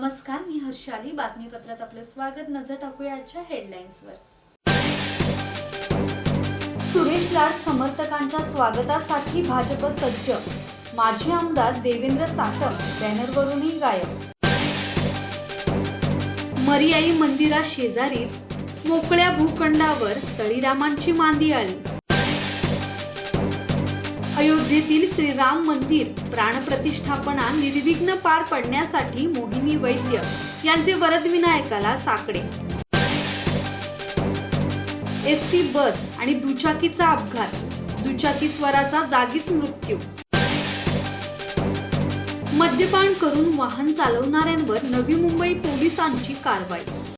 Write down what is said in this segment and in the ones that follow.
नमस्कार मी हर्षाली. बातमीपत्रात आपलं स्वागत. नजर टाकूया आजच्या हेडलाईन्सवर सुरेश लाड समर्थकांच्या स्वागतासाठी भाजप सज्ज. माजी आमदार देवेंद्र साटम बॅनरवरूनही गायब. मरियाई मंदिरा शेजारी मोकळ्या भूखंडावर तळीरामांची मांदी आली. अयोध्येतील श्रीराम मंदिर प्राणप्रतिष्ठापना निर्विघ्न पार पडण्यासाठी मोहिनी वैद्य यांचे वरदविनायकाला साकडे. एस टी बस आणि दुचाकीचा अपघात. दुचाकी स्वराचा जागीच मृत्यू. मद्यपान करून वाहन चालवणाऱ्यांवर नवी मुंबई पोलिसांची कारवाई.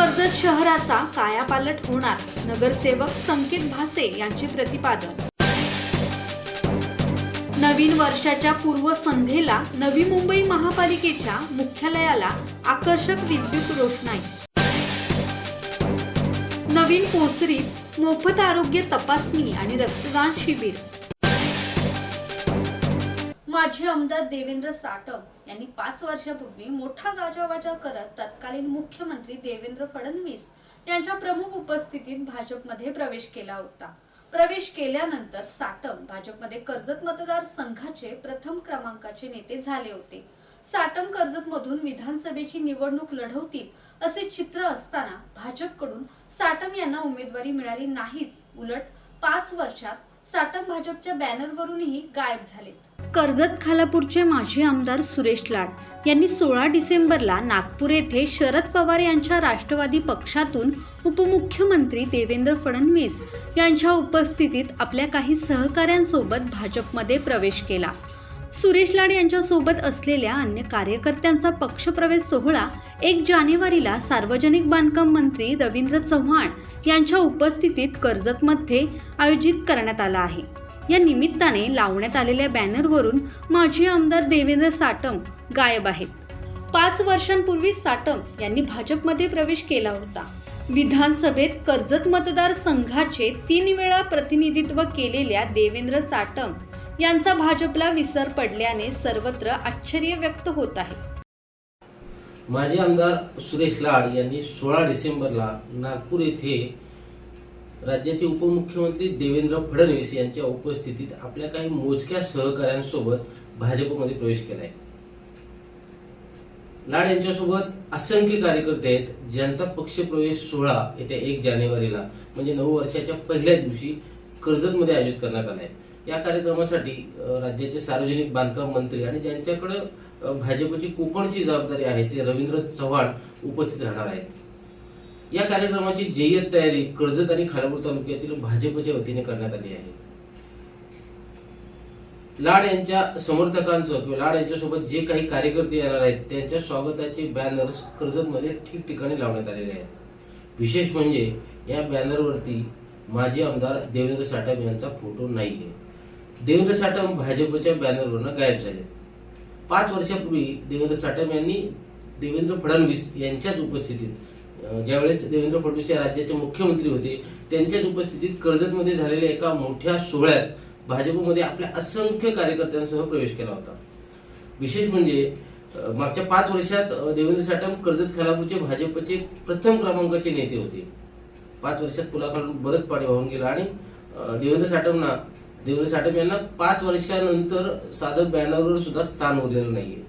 कर्जत शहराचा कायापालट होणार नगरसेवक संकेत भासे यांचे प्रतिपादन. नवीन वर्षाच्या पूर्वसंध्येला नवी मुंबई महापालिकेच्या मुख्यालयाला आकर्षक विद्युत रोषणाई. नवीन पोचरीत मोफत आरोग्य तपासणी आणि रक्तदान शिबिर. माजी आमदार देवेंद्र साटम यांनी पाच वर्षापूर्वी मोठा गाजावाजा करत तत्कालीन मुख्यमंत्री देवेंद्र फडणवीस यांच्या प्रमुख उपस्थितीत भाजपमध्ये प्रवेश केला होता. प्रवेश केल्यानंतर साटम भाजपमध्ये कर्जत मतदार संघाचे प्रथम क्रमांकाचे नेते झाले होते. साटम कर्जत मधून विधानसभेची निवडणूक लढवतील असे चित्र असताना भाजपकडून साटम यांना उमेदवारी मिळाली नाहीच. उलट पाच वर्षात साटम भाजपच्या बॅनरवरूनही गायब झालेत. कर्जत खालापूरचे माजी आमदार सुरेश लाड यांनी सोळा डिसेंबरला नागपूर येथे शरद पवार यांच्या राष्ट्रवादी पक्षातून उपमुख्यमंत्री देवेंद्र फडणवीस यांच्या उपस्थितीत आपल्या काही सहकाऱ्यांसोबत भाजपमध्ये प्रवेश केला. सुरेश लाड यांच्यासोबत असलेल्या अन्य कार्यकर्त्यांचा पक्षप्रवेश सोहळा एक जानेवारीला सार्वजनिक बांधकाम मंत्री रवींद्र चव्हाण यांच्या उपस्थितीत कर्जतमध्ये आयोजित करण्यात आला आहे. या निमित्ताने लावण्यात आलेल्या बॅनरवरून माजी आमदार देवेंद्र साटम गायब आहेत. पाच वर्षांपूर्वी साटम यांनी भाजपमध्ये प्रवेश केला होता. विधानसभेत कर्जत मतदार संघाचे तीन वेळा प्रतिनिधित्व केलेल्या देवेंद्र साटम यांचा भाजपला विसर पडल्याने सर्वत्र आश्चर्य व्यक्त होत आहे. माजी आमदार सुरेश लाड यांनी सोळा डिसेंबरला नागपूर येथे राज्याचे उपमुख्यमंत्री देवेंद्र फडणवीस यांच्या उपस्थितीत आपल्या काही मोजक्या सहकाऱ्यांसोबत भाजपमध्ये प्रवेश केला आहे लाड यांच्यासोबत असंख्य कार्यकर्ते आहेत ज्यांचा पक्षप्रवेश सोहळा येत्या एक जानेवारीला म्हणजे नऊ वर्षाच्या पहिल्या दिवशी कर्जतमध्ये आयोजित करण्यात आला आहे या कार्यक्रमासाठी राज्याचे सार्वजनिक बांधकाम मंत्री आणि ज्यांच्याकडे भाजपची कोकणची जबाबदारी आहे ते रवींद्र चव्हाण उपस्थित राहणार आहेत. या कार्यक्रमाची जय्यत तयारी कर्जत आणि खालापूर तालुक्यातील भाजपच्या वतीने करण्यात आली आहे. लाड यांच्या समर्थकांचं किंवा लाड यांच्यासोबत जे काही कार्यकर्ते येणार आहेत त्यांच्या स्वागताचे बॅनर्स कर्जतमध्ये ठिकठिकाणी लावण्यात आलेले आहेत. विशेष म्हणजे या बॅनरवरती माजी आमदार देवेंद्र साटम यांचा फोटो नाही आहे देवेंद्र साटम भाजपच्या बॅनरवरनं गायब झाले. पाच वर्षापूर्वी देवेंद्र साटम यांनी देवेंद्र फडणवीस यांच्याच उपस्थितीत ज्यावेळेस देवेंद्र फडणवीस या राज्याचे मुख्यमंत्री होते त्यांच्याच उपस्थितीत कर्जतमध्ये झालेल्या एका मोठ्या सोहळ्यात भाजपमध्ये आपल्या असंख्य कार्यकर्त्यांसह प्रवेश केला होता. विशेष म्हणजे मागच्या पाच वर्षात देवेंद्र साटम कर्जत खालापूरचे भाजपचे प्रथम क्रमांकाचे नेते होते. पाच वर्षात पुलाखालून बरंच पाणी वाहून गेलं आणि देवेंद्र साटमना देवेंद्र साटम यांना पाच वर्षानंतर साधं बॅनरवर सुद्धा स्थान उरलेलं नाहीये.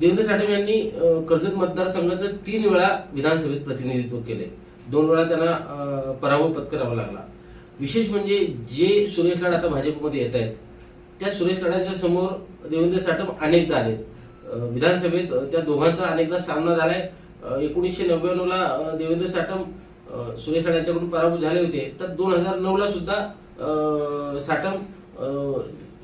देवेंद्र साटम यांनी कर्जत मतदारसंघाचं तीन वेळा विधानसभेत प्रतिनिधित्व केले दोन वेळा त्यांना पराभव पत्करावा लागला. विशेष म्हणजे जे सुरेश लाड आता भाजपमध्ये येत आहेत त्या सुरेश लाडांच्या समोर देवेंद्र साठम अनेकदा आले विधानसभेत त्या दोघांचा अनेकदा सामना झालाय. एकोणीसशे नव्याण्णव ला देवेंद्र साठम सुरेश लाड यांच्याकडून पराभूत झाले होते. तर दोन हजार नऊ ला सुद्धा साटम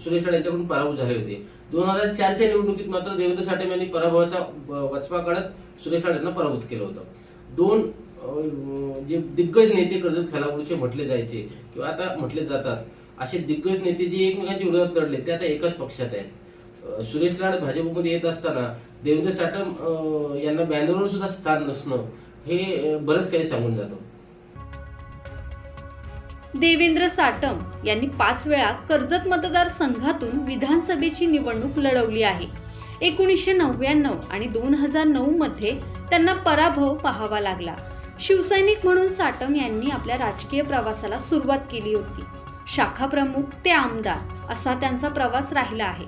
सुरेश राणे यांच्याकडून पराभूत झाले होते. दोन हजार चारच्या निवडणुकीत मात्र देवेंद्र साटम यांनी पराभवाचा व- वचपा काढत सुरेश लाड यांना पराभूत केलं होतं. दोन जे दिग्गज नेते कर्जत खालापूरचे म्हटले जायचे किंवा आता म्हटले जातात असे दिग्गज नेते जे एकमेकांच्या विरोधात लढले ते आता एकाच पक्षात आहेत. सुरेश लाड भाजपमध्ये येत असताना देवेंद्र साटम यांना बॅनरवर सुद्धा स्थान नसणं हे बरंच काही सांगून जातं. देवेंद्र साटम यांनी पाच वेळा कर्जत मतदारसंघातून विधानसभेची निवडणूक लढवली आहे. एकोणीसशे नव्याण्णव आणि दोन हजार नऊ मध्ये त्यांना पराभव पाहावा लागला. शिवसैनिक म्हणून साटम यांनी आपल्या राजकीय प्रवासाला सुरुवात केली होती. शाखा प्रमुख ते आमदार असा त्यांचा प्रवास राहिला आहे.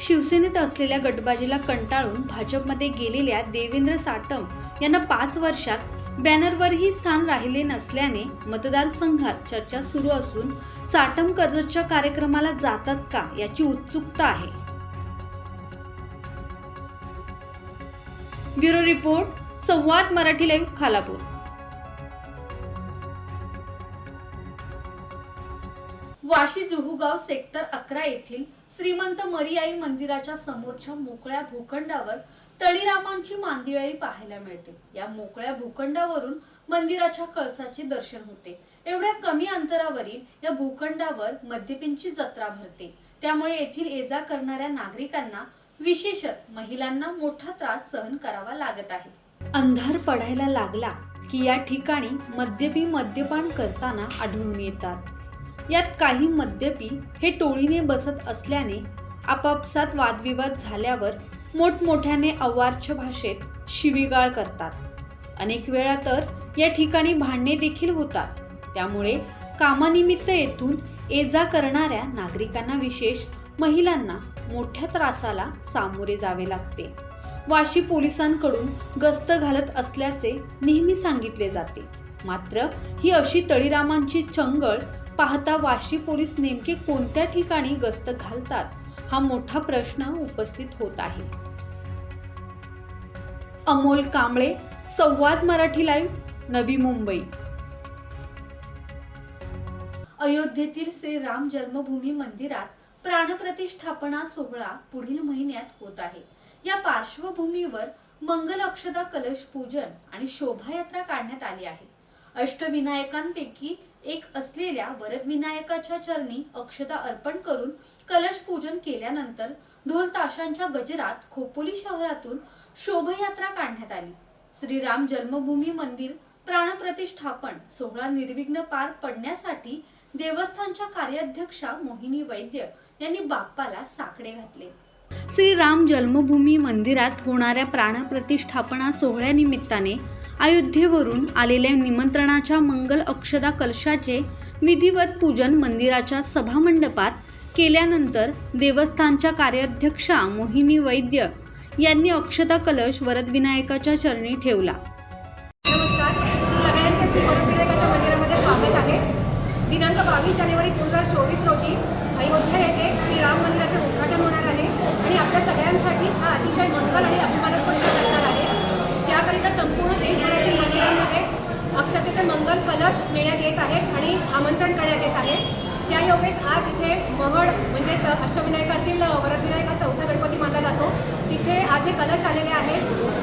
शिवसेनेत असलेल्या गटबाजीला कंटाळून भाजपमध्ये गेलेल्या देवेंद्र साटम यांना पाच वर्षात बॅनरवरही स्थान राहिले नसल्याने मतदारसंघात चर्चा सुरू असून साटम कर्जतच्या कार्यक्रमाला जातात का याची उत्सुकता आहे. Bureau report Samvad Marathi live Khalapur. Vashi Juhugaon sector अकरा येथील श्रीमंत मरियाई मंदिराच्या समोरच्या मोकळ्या भूखंडावर तळीरामांची मांदिळाई पाहायला मिळते. या मोकळ्या भूखंडावरून मंदिराच्या कळसाचे दर्शन होते. एवढ्या कमी अंतरावरील या भूखंडावर मद्यपींची जत्रा भरते. त्यामुळे येथील ये जा करणाऱ्या नागरिकांना विशेषत महिलांना मोठा त्रास सहन करावा लागत आहे. अंधार पडायला लागला की या ठिकाणी मद्यपी मद्यपान करताना आढळून येतात. यात काही मद्यपी हे टोळीने बसत असल्याने आपापसात वादविवाद झाल्यावर मोठमोठ्याने अवार्च भाषेत शिवीगाळ करतात. अनेक वेळा तर या ठिकाणी भांडणे देखील होतात. त्यामुळे कामानिमित्त येथून ये जा करणाऱ्या नागरिकांना विशेष महिलांना मोठ्या त्रासाला सामोरे जावे लागते. वाशी पोलिसांकडून गस्त घालत असल्याचे नेहमी सांगितले जाते. मात्र ही अशी तळीरामांची चंगळ पाहता वाशी पोलीस नेमके कोणत्या ठिकाणी गस्त घालतात हा मोठा प्रश्न उपस्थित होत आहे. अमोल कांबळे संवाद मराठी लाईव्ह नवी मुंबई. अयोध्येतील श्रीराम जन्मभूमी मंदिरात प्राणप्रतिष्ठापना सोहळा पुढील महिन्यात होत आहे. या पार्श्वभूमीवर मंगल अक्षदा कलश पूजन आणि शोभायात्रा काढण्यात आली आहे. अष्टविनायकांपैकी एक असलेल्या वरदविनायकाच्या चरणी अक्षता अर्पण करून कलश पूजन केल्यानंतर ढोल ताशांच्या गजरात खोपोली शहरातून शोभयात्रा काढण्यात आली. श्रीराम जन्मभूमी मंदिर प्राणप्रतिष्ठापन सोहळा निर्विघ्न पार पडण्यासाठी देवस्थानच्या कार्याध्यक्षा मोहिनी वैद्य यांनी बाप्पाला साकडे घातले. श्रीराम जन्मभूमी मंदिरात होणाऱ्या प्राणप्रतिष्ठापना सोहळ्यानिमित्ताने अयोध्येवरून आलेल्या निमंत्रणाच्या मंगल अक्षदा कलशाचे विधिवत पूजन मंदिराच्या सभामंडपात केल्यानंतर देवस्थानच्या कार्याध्यक्षा मोहिनी वैद्य यांनी अक्षता कलश वरदविनायकाच्या चरणी ठेवला. नमस्कार. सगळ्यांचे श्री वरदविनायकाच्या मंदिरामध्ये स्वागत आहे. दिनांक बावीस जानेवारी दोन हजार चोवीस रोजी अयोध्या येथे श्रीराम मंदिराचे उद्घाटन होणार आहे आणि आपल्या सगळ्यांसाठीच हा अतिशय मंगल आणि अभिमानास्पद असणार आहे. याकरिता संपूर्ण देशभरातील मंदिरांमध्ये अक्षतेचे मंगल कलश नेण्यात येत आहेत आणि आमंत्रण करण्यात येत आहे. त्या योगेच आज इथे महड म्हणजेच अष्टविनायकातील वरदविनायक हा चौथा गणपती मानला जातो. तिथे आज हे कलश आलेले आहे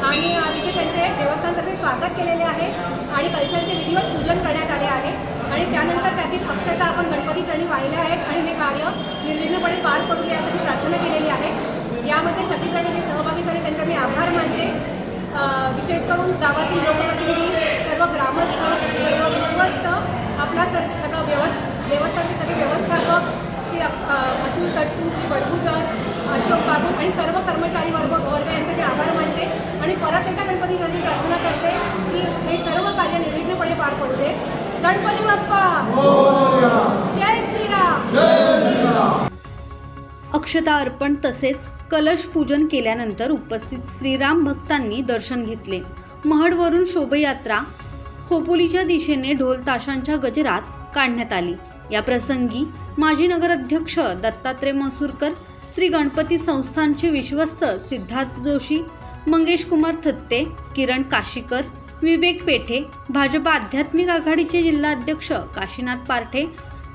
आणि तिथे त्यांचे देवस्थानतर्फे स्वागत केलेले आहे आणि कलशांचे विधिवत पूजन करण्यात आले आहे. आणि त्यानंतर त्यातील अक्षता आपण गणपती चरणी वाहिल्या आहेत आणि हे कार्य निर्विघ्नपणे पार पडू दे यासाठी प्रार्थना केलेली आहे. यामध्ये सगळीजण जे सहभागी झाले त्यांचे मी आभार मानते. विशेष करून गावातील लोकप्रतिनिधी सर्व ग्रामस्थ सर्व विश्वस्त आपला स सगळं व्यवस् देवस्थानचे सगळे व्यवस्थापक श्री अक्ष अतुल सट्टू श्री बडगुजर अशोक बागुल आणि सर्व कर्मचारी वर्ग वर्ग यांचे मी आभार मानते आणि परत एकदा गणपतीसाठी प्रार्थना करते की हे सर्व कार्य निर्विघ्नपणे पार पडू दे. गणपती बाप्पा! जय श्रीराम अक्षता अर्पण तसेच कलश पूजन केल्यानंतर उपस्थित श्रीराम भक्तांनी दर्शन घेतले. महडवरून शोभयात्रा खोपोलीच्या दिशेने ढोल ताशांच्या गजरात काढण्यात आली. या प्रसंगी माजी नगराध्यक्ष दत्तात्रय मसूरकर श्री गणपती संस्थानचे विश्वस्त सिद्धार्थ जोशी मंगेश कुमार थत्ते किरण काशीकर विवेक पेठे भाजप आध्यात्मिक आघाडीचे जिल्हाध्यक्ष काशीनाथ पारठे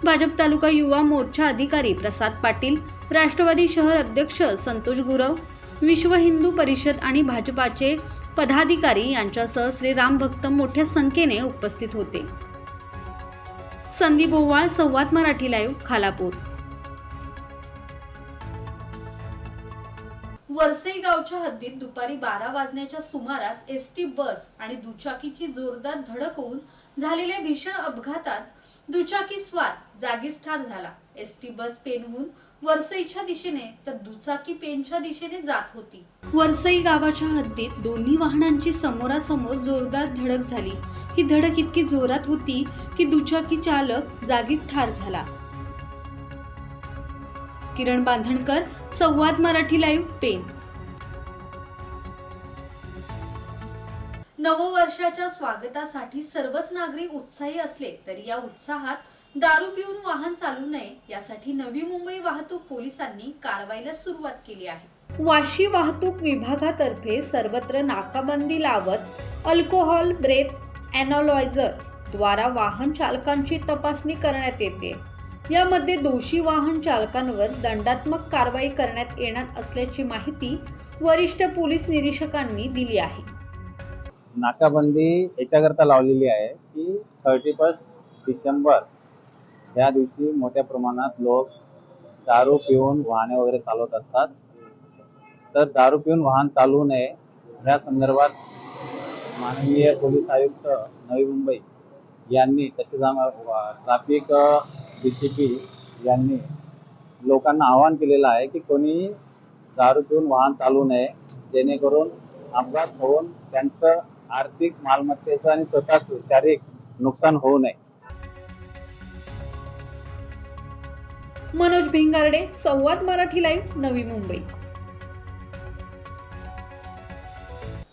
भाजप तालुका युवा मोर्चा अधिकारी प्रसाद पाटील राष्ट्रवादी शहर अध्यक्ष संतोष गुरव विश्व हिंदू परिषद आणि भाजपाचे पदाधिकारी यांच्यासह श्रीराम भक्त मोठ्या संख्येने उपस्थित होते. संदीप ओवाळ संवाद मराठी लाईव्ह खालापूर. वरसई गावच्या हद्दीत दुपारी बारा वाजण्याच्या सुमारास एस टी बस आणि दुचाकीची जोरदार धडक होऊन झालेल्या भीषण अपघातात दुचाकी स्वार जागीच ठार झाला. एस टी बस पेनहून वरसईच्या दिशेने तर दुचाकी पेनच्या दिशेने जात होती. वरसई गावाच्या हद्दीत दोन्ही वाहनांची समोरासमोर जोरदार धडक झाली. ही धडक इतकी जोरात होती की दुचाकी चालक जागीच ठार झाला. किरण बांधणकर संवाद मराठी लाईव्ह पेन नववर्षाच्या स्वागतासाठी सर्वच नागरिक उत्साही असले तरी या उत्साहात दारू पिऊन वाहन चालू नये यासाठी नवी मुंबई वाहतूक पोलिसांनी कारवाईला सुरुवात केली आहे. वाशी वाहतूक विभागातर्फे सर्वत्र नाकाबंदी लावत अल्कोहोल ब्रेथ एनॉलॉयझर द्वारा वाहन चालकांची तपासणी करण्यात येते. यामध्ये दोषी वाहन चालकांवर दंडात्मक कारवाई करण्यात येणार असल्याची माहिती वरिष्ठ पोलीस निरीक्षकांनी दिली आहे. नाकाबंदी याच्याकरता लावलेली आहे की थर्टी फर्स्ट डिसेंबर या दिवशी मोठ्या प्रमाणात लोक दारू पिऊन वाहने वगैरे चालवत असतात. तर दारू पिऊन वाहन चालवू नये या संदर्भात माननीय पोलीस आयुक्त नवी मुंबई यांनी तसेच ट्रॅफिक डी सी पी यांनी लोकांना आवाहन केलेलं आहे की कोणी दारू पिऊन वाहन चालवू नये जेणेकरून अपघात होऊन त्यांचं आर्थिक मालमत्तेचं आणि स्वतःच शारीरिक नुकसान होऊ नये. मनोज भिंगारडे संवाद मराठी लाईव्ह नवी मुंबई.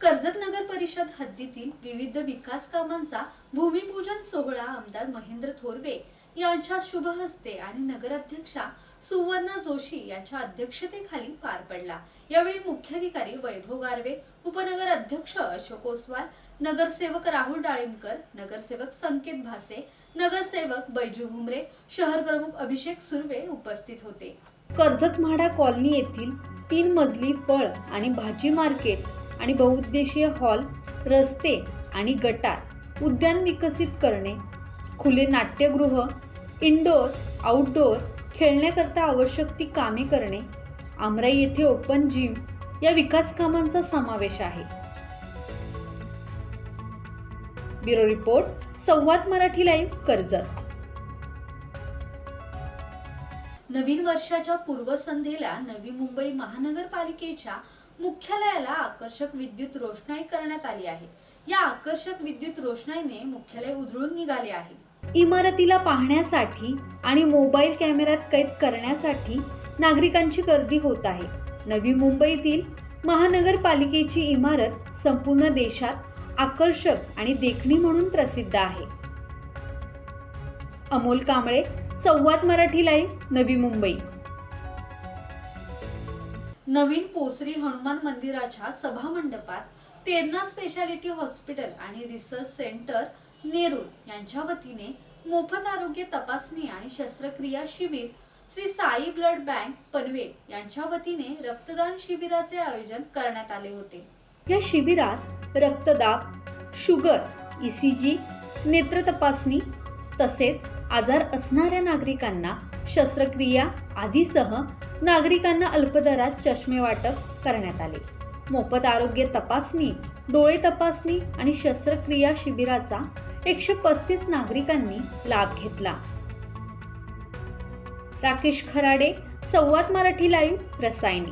कर्जत नगर परिषद हद्दीतील विविध विकास कामांचा भूमिपूजन सोहळा आमदार महेंद्र थोरवे यांच्या शुभ हस्ते आणि नगराध्यक्षा सुवर्णा जोशी यांच्या अध्यक्षतेखाली पार पडला. यावेळी मुख्याधिकारी वैभव गारवे उपनगर अध्यक्ष अशोक ओसवाल नगरसेवक राहुल डाळिंबकर नगरसेवक संकेत भासे नगरसेवक बैजू भुमरे शहर प्रमुख अभिषेक सुर्वे उपस्थित होते. कर्जत म्हाडा कॉलनी येथील तीन मजली फळ आणि भाजी मार्केट आणि बहुउद्देशीय हॉल रस्ते आणि गटार उद्यान विकसित करणे खुले नाट्यगृह इनडोअर आउटडोअर खेळण्याकरता आवश्यक ती कामे करणे आमराई येथे ओपन जिम या विकास कामांचा समावेश आहे. Bureau report Samvad Marathi live Karjat. नवीन वर्षाच्या पूर्वसंध्येला नवी मुंबई महानगरपालिकेच्या मुख्यालयाला आकर्षक विद्युत रोषणाई करण्यात आली आहे. या आकर्षक विद्युत रोषणाईने मुख्यालय उजळून निघाले आहे. इमारतीला पाहण्यासाठी आणि मोबाईल कॅमेऱ्यात कैद करण्यासाठी नागरिकांची गर्दी होत आहे. नवी मुंबईतील महानगरपालिकेची इमारत संपूर्ण देशात आकर्षक आणि देखणी म्हणून प्रसिद्ध आहे. अमोल कांबळे संवाद मराठी लाईव्ह नवी मुंबई. नवीन पोसरी हनुमान मंदिराच्या सभामंडपात तेरणा स्पेशालिटी हॉस्पिटल आणि रिसर्च सेंटर नेरूळ यांच्या वतीने मोफत आरोग्य तपासणी आणि शस्त्रक्रिया शिबिर श्री साई ब्लड बँक पनवेल यांच्या वतीने रक्तदान शिबिराचे आयोजन करण्यात आले होते. या शिबिरात रक्तदाब शुगर ईसीजी नेत्र तपासणी तसेच आजार असणाऱ्या नागरिकांना शस्त्रक्रिया आदीसह नागरिकांना अल्पदरात चष्मे वाटप करण्यात आले. मोफत आरोग्य तपासणी डोळे तपासणी आणि शस्त्रक्रिया शिबिराचा एकशे पस्तीस नागरिकांनी लाभ घेतला. राकेश खराडे संवाद मराठी लाईव्ह रसायनी.